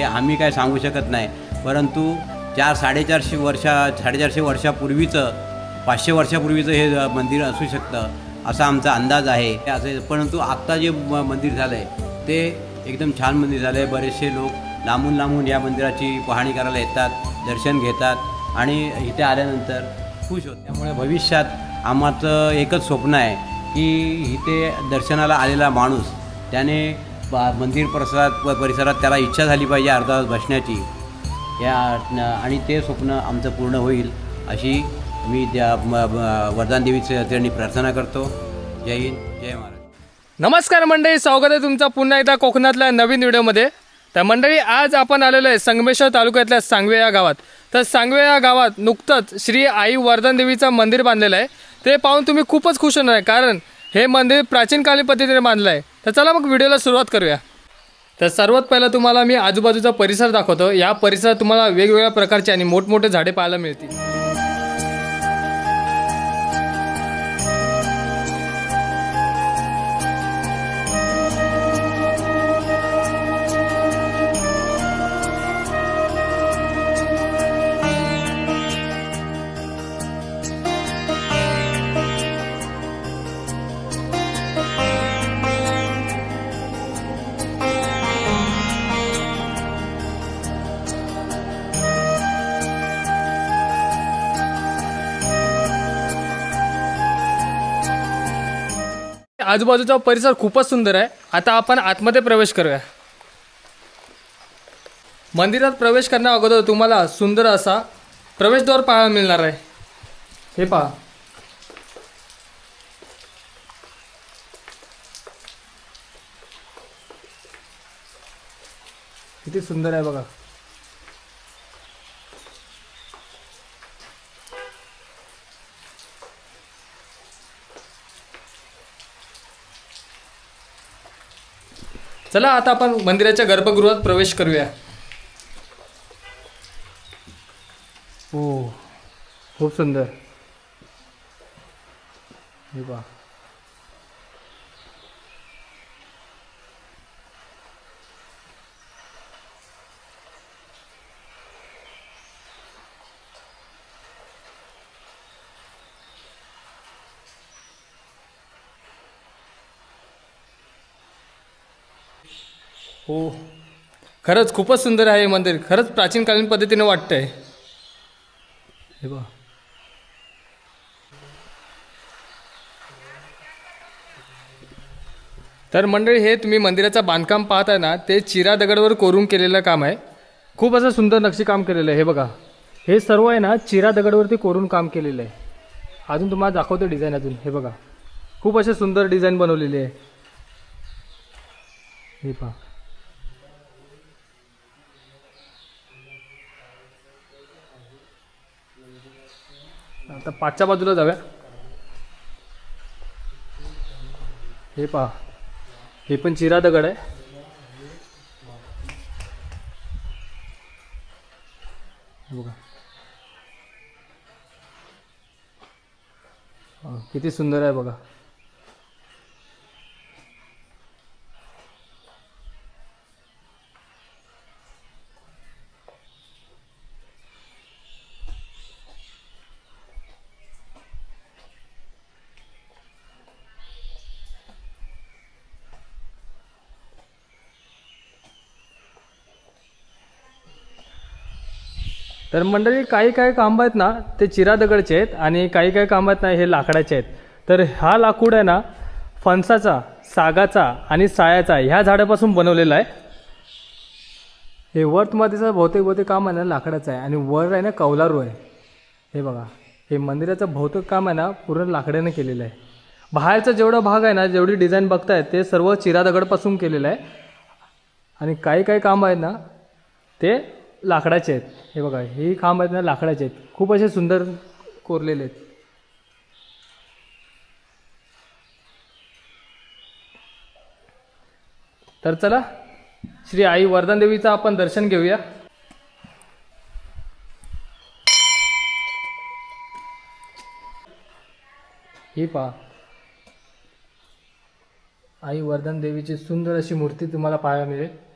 ते आम्ही काय सांगू शकत नाही. परंतु चार साडेचारशे वर्षा साडेचारशे वर्षापूर्वीचं पाचशे वर्षापूर्वीचं हे मंदिर असू शकतं असा आमचा अंदाज आहे. ते असे परंतु आत्ता जे मंदिर झालं आहे ते एकदम छान मंदिर झालं आहे बरेचसे लोक लांबून लांबून या मंदिराची पाहणी करायला येतात दर्शन घेतात आणि इथे आल्यानंतर खुश होत त्यामुळे भविष्यात आम्हाचं एकच स्वप्न आहे की इथे दर्शनाला आलेला माणूस त्याने बा- मंदिर प्रसाद प- परिसरात त्याला इच्छा झाली पाहिजे अर्धा तास बसण्याची. या आणि ते स्वप्न आमचं पूर्ण होईल अशी मी त्या वरदान देवीच्या चरणी प्रार्थना करतो. जय हिंद जय महाराज. नमस्कार मंडळी स्वागत आहे तुमचा पुन्हा एकदा कोकणातल्या नवीन व्हिडिओमध्ये. तर मंडळी आज आपण आलेलो आहे संगमेश्वर तालुक्यातल्या सांगवे या गावात. तर सांगवे या गावात नुकतंच श्री आई वर्धन देवीचं मंदिर बांधलेलं आहे. ते पाहून तुम्ही खूपच खुश होणार आहे कारण हे मंदिर प्राचीन काली पद्धतीने बांधलं आहे तर चला मग व्हिडिओला सुरुवात करूया. तर सर्वात पहिलं तुम्हाला मी आजूबाजूचा परिसर दाखवतो. या परिसरात तुम्हाला वेगवेगळ्या प्रकारचे आणि मोठमोठे झाडे पाहायला मिळतील. आजूबाजूचा परिसर खूपच सुंदर आहे. आता आपण आतमध्ये प्रवेश करूया. मंदिरात प्रवेश करण्या अगोदर तुम्हाला सुंदर असा प्रवेशद्वार पाहायला मिळणार आहे. हे पहा. किती सुंदर आहे बघा. चला आता आपण मंदिराच्या गर्भगृहात प्रवेश करूया. हो खूप सुंदर. हे पहा. हो. खरंच खूपच सुंदर आहे हे मंदिर. खरंच प्राचीनकालीन पद्धतीने वाटतं आहे हे बा तर मंडळी हे तुम्ही मंदिराचं बांधकाम पाहताय ना ते चिरा दगडवर कोरून केलेलं काम आहे. खूप असं सुंदर नक्षीकाम केलेलं आहे. हे बघा. हे सर्व आहे ना चिरा दगडवरती कोरून काम केलेलं आहे. अजून तुम्हाला दाखवतो डिझाईन अजून. हे बघा. खूप असे सुंदर डिझाईन बनवलेली आहे. हे पहा. आता पाचच्या बाजूला जाऊया. हे पहा. हे पण चिरा दगड आहे. बघा. किती सुंदर आहे बघा. तर मंडळी काही काही कांब आहेत ना ते चिरा दगडचे आहेत आणि काही काही कांब आहेत ना हे लाकडाचे आहेत. तर हा लाकूड आहे ना फणसाचा सागाचा आणि सायाचा ह्या झाडापासून बनवलेला आहे. हे वर बहुतेक बहुतेक काम आहे ना लाकडाचं आहे. आणि वर आहे ना कौलारू आहे. हे बघा हे मंदिराचं बहुतेक काम आहे ना पूर्ण लाकड्याने केलेलं आहे. बाहेरचा जेवढा भाग आहे ना जेवढी डिझाईन बघताय ते सर्व चिरा दगडपासून केलेलं आहे. आणि काही काही काम आहेत ना ते लाकडाचे आहेत. हे बघा हे खांब आहेत ना लाकडाचे आहेत. खूप असे सुंदर कोरलेले आहेत. तर चला श्री आई वरदान देवीचं आपण दर्शन घेऊया. ही पहा. आई वरदान देवीची सुंदर अशी मूर्ती तुम्हाला पाहायला मिळेल.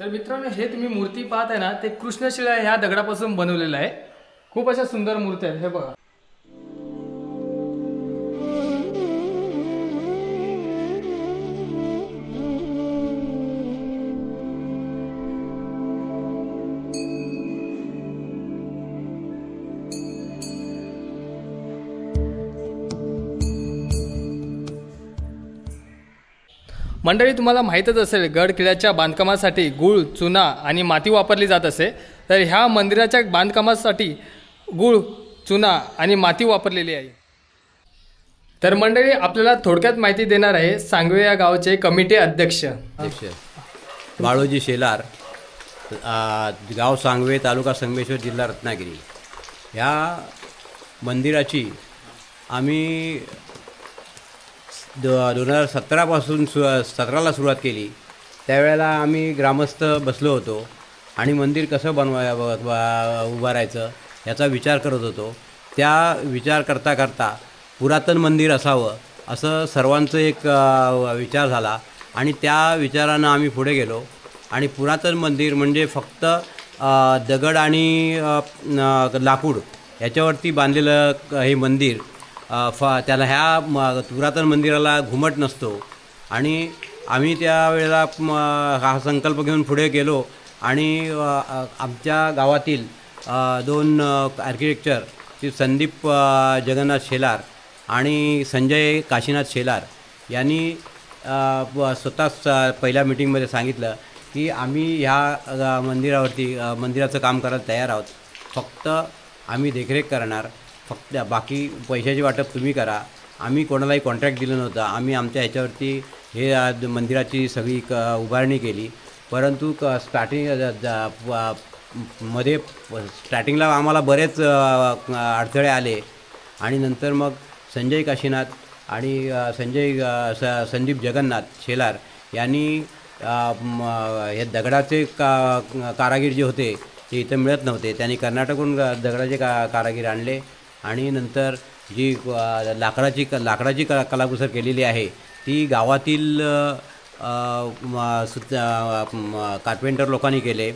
तर मित्रांनो हे तुम्ही मूर्ती पाहत आहे ना ते कृष्णशिळा ह्या दगडापासून बनवलेलं आहे. खूप अशा सुंदर मूर्ती आहेत हे बघा. मंडळी तुम्हाला माहीतच असेल गडकिल्ल्याच्या बांधकामासाठी गूळ चुना आणि माती वापरली जात असे. तर ह्या मंदिराच्या बांधकामासाठी गूळ चुना आणि माती वापरलेली आहे. तर मंडळी आपल्याला थोडक्यात माहिती देणार आहे सांगवे या गावचे कमिटी अध्यक्ष. बाळोजी शेलार गाव सांगवे तालुका संगमेश्वर जिल्हा रत्नागिरी. ह्या मंदिराची आम्ही द दोन हजार सतरापासून सु सतराला सुरुवात केली. त्यावेळेला आम्ही ग्रामस्थ बसलो होतो आणि मंदिर कसं बनवाय उभारायचं याचा विचार करत होतो. त्या विचार करता करता पुरातन मंदिर असावं असं सर्वांचं एक विचार झाला आणि त्या विचारानं आम्ही पुढे गेलो. आणि पुरातन मंदिर म्हणजे फक्त दगड आणि लाकूड याच्यावरती बांधलेलं हे मंदिर फ त्याला ह्या म पुरातन मंदिराला घुमट नसतो. आणि आम्ही त्यावेळेला हा संकल्प घेऊन पुढे गेलो. आणि आमच्या गावातील दोन आर्किटेक्चर श्री संदीप जगन्नाथ शेलार आणि संजय काशीनाथ शेलार यांनी स्वतःच पहिल्या मिटिंगमध्ये सांगितलं की आम्ही ह्या मंदिरावरती मंदिराचं काम करायला तयार आहोत. फक्त आम्ही देखरेख करणार. फक्त बाकी पैशाची वाटप तुम्ही करा. आम्ही कोणालाही कॉन्ट्रॅक्ट दिलं नव्हतं. आम्ही आमच्या ह्याच्यावरती हे मंदिराची सगळी क उभारणी केली. परंतु क स्टार्टिंगमध्ये स्टार्टिंगला आम्हाला बरेच अडथळे आले. आणि नंतर मग संजय काशीनाथ आणि संजय स संदीप जगन्नाथ शेलार यांनी हे दगडाचे का कारागीर जे होते ते इथं मिळत नव्हते. त्यांनी कर्नाटकहून दगडाचे का कारागीर आणले. आणि नंतर जी लाकडाची क लाकडाची क कलाकुसर केलेली आहे ती गावातील कार्पेंटर लोकांनी केले.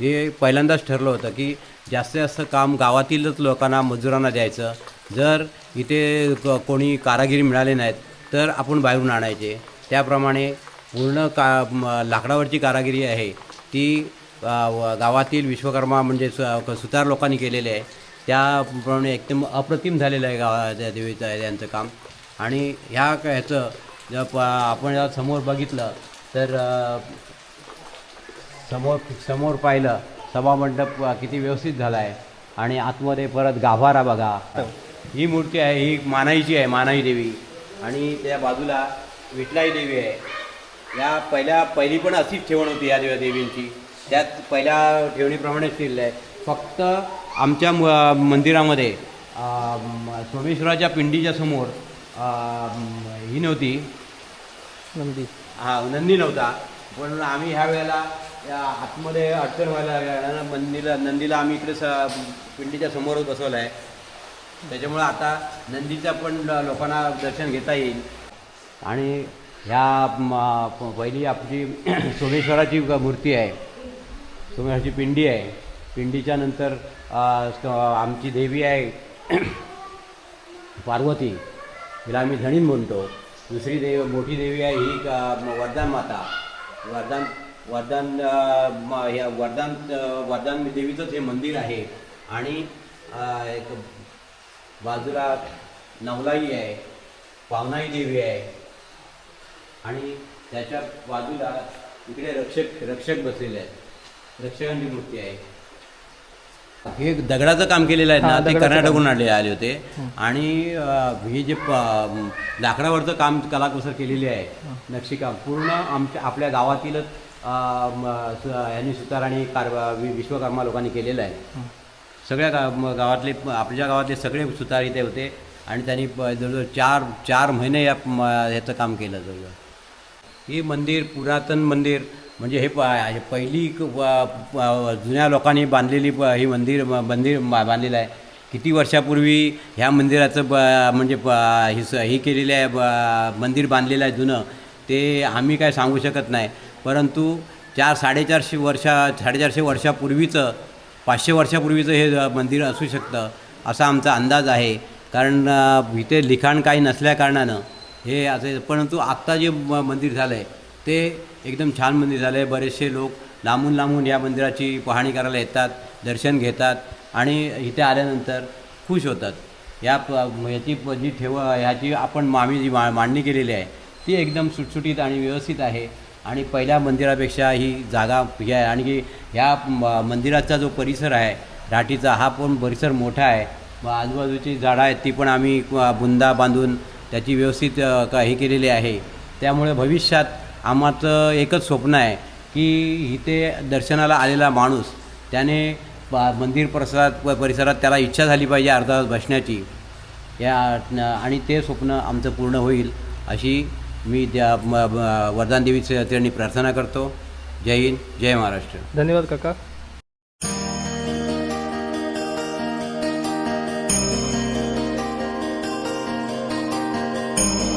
हे पहिल्यांदाच ठरलं होतं की जास्तीत जास्त काम गावातीलच लोकांना मजुरांना द्यायचं. जर इथे क- कोणी कारागिरी मिळाले नाहीत तर आपण बाहेरून आणायचे. त्याप्रमाणे पूर्ण का म, लाकडावरची कारागिरी आहे ती गावातील विश्वकर्मा म्हणजे सु सुतार लोकांनी केलेले आहे. त्याप्रमाणे एकदम अप्रतिम झालेलं आहे गावाच्या देवीचं यांचं काम. आणि ह्या क- ह्याचं जर प आपण जर समोर बघितलं तर समोर समोर पाहिलं सभामंडप किती व्यवस्थित झाला आहे. आणि आतमध्ये परत गाभारा बघा. ही मूर्ती आहे ही मानाईची आहे मानाई देवी. आणि त्या बाजूला विठलाई देवी आहे. या पहिल्या पहिली पण अशीच ठेवण होती या देवा देवींची त्यात पहिल्या ठेवणीप्रमाणेच केलेलं आहे. फक्त आमच्या म- मंदिरामध्ये सोमेश्वराच्या पिंडीच्या समोर ही नव्हती. नंदी. हा नंदी नव्हता. पण आम्ही ह्या वेळेला या आतमध्ये अडचण व्हायला लागल्या मंदिरा नंदीला आम्ही इकडे स पिंडीच्या समोरच बसवलं आहे त्याच्यामुळं आता नंदीचा पण लोकांना दर्शन घेता येईल. आणि ह्या पहिली आपली सोमेश्वराची मूर्ती आहे. सोमेश्वराची पिंडी आहे. पिंडीच्या नंतर आमची देवी आहे पार्वती हिला आम्ही धणीन म्हणतो. दुसरी देव मोठी देवी आहे ही वरदान माता. वरदान वरदान अ, ह्या वरदान वरदान देवीचंच हे मंदिर आहे. आणि एक बाजूला नवलाई आहे पावनाई देवी आहे. आणि त्याच्या बाजूला इकडे रक्षक रक्षक बसलेले आहेत. रक्षकांची मूर्ती आहे. हे दगडाचं काम केलेलं आहे ना ते दगडाचं कर्नाटकहून आले आले होते. आणि हे जे लाकडावरचं काम कलाकुसर केलेली आहे नक्षीकाम पूर्ण आमच्या आपल्या गावातीलच यांनी सुतारांनी कार वि- विश्वकर्मा लोकांनी केलेलं आहे. सगळ्या गा गावातले आपल्या गावातले सगळे सुतार इथे होते आणि त्यांनी जवळजवळ चार चार महिने या ह्याचं काम केलं जवळजवळ. ही मंदिर पुरातन मंदिर म्हणजे हे प हे पहिली क- जुन्या लोकांनी बांधलेली प ही मंदिर मंदिर बांधलेलं आहे. किती वर्षापूर्वी ह्या मंदिराचं ब म्हणजे प ही स ही केलेलं आहे ब मंदिर बांधलेलं आहे जुनं ते आम्ही काय सांगू शकत नाही. परंतु चार साडेचारशे वर्षा साडेचारशे वर्षापूर्वीचं पाचशे वर्षापूर्वीचं हे मंदिर असू शकतं असा आमचा अंदाज आहे. कारण इथे लिखाण काही नसल्याकारणानं हे असे परंतु आत्ता जे मंदिर झालं आहे ते एकदम छान मंदिर झालं आहे बरेचसे लोक लांबून लांबून या मंदिराची पाहणी करायला येतात दर्शन घेतात आणि इथे आल्यानंतर खुश होतात. या प याची प- जी ठेव ह्याची आपण आम्ही जी मा मांडणी केलेली आहे ती एकदम सुटसुटीत आणि व्यवस्थित आहे. आणि पहिल्या मंदिरापेक्षा ही जागा ही आहे. आणि ह्या मंदिराचा जो परिसर आहे राठीचा हा पण परिसर मोठा आहे. व आजूबाजूची झाडं आहेत ती पण आम्ही बुंदा बांधून त्याची व्यवस्थित हे केलेली आहे. त्यामुळे भविष्यात आम्हाचं एकच स्वप्न आहे की इथे दर्शनाला आलेला माणूस त्याने प- मंदिर परिसरात परिसरात त्याला इच्छा झाली पाहिजे अर्धा बसण्याची. या आणि ते स्वप्न आमचं पूर्ण होईल अशी मी त्या वरदान देवीच्या चरणी प्रार्थना करतो. जय हिंद जय महाराष्ट्र. धन्यवाद काका. तर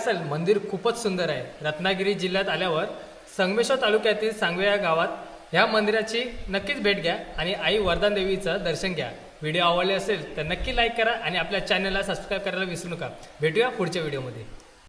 असेल मंदिर खूपच सुंदर आहे. रत्नागिरी जिल्ह्यात आल्यावर संगमेश्वर तालुक्यातील सांगवे या गावात ह्या मंदिराची नक्कीच भेट घ्या आणि आई वरदान देवीचं दर्शन घ्या. व्हिडिओ आवडले असेल तर नक्की लाईक करा आणि आपल्या चॅनलला सबस्क्राईब करायला विसरू नका. भेटूया पुढच्या व्हिडिओमध्ये.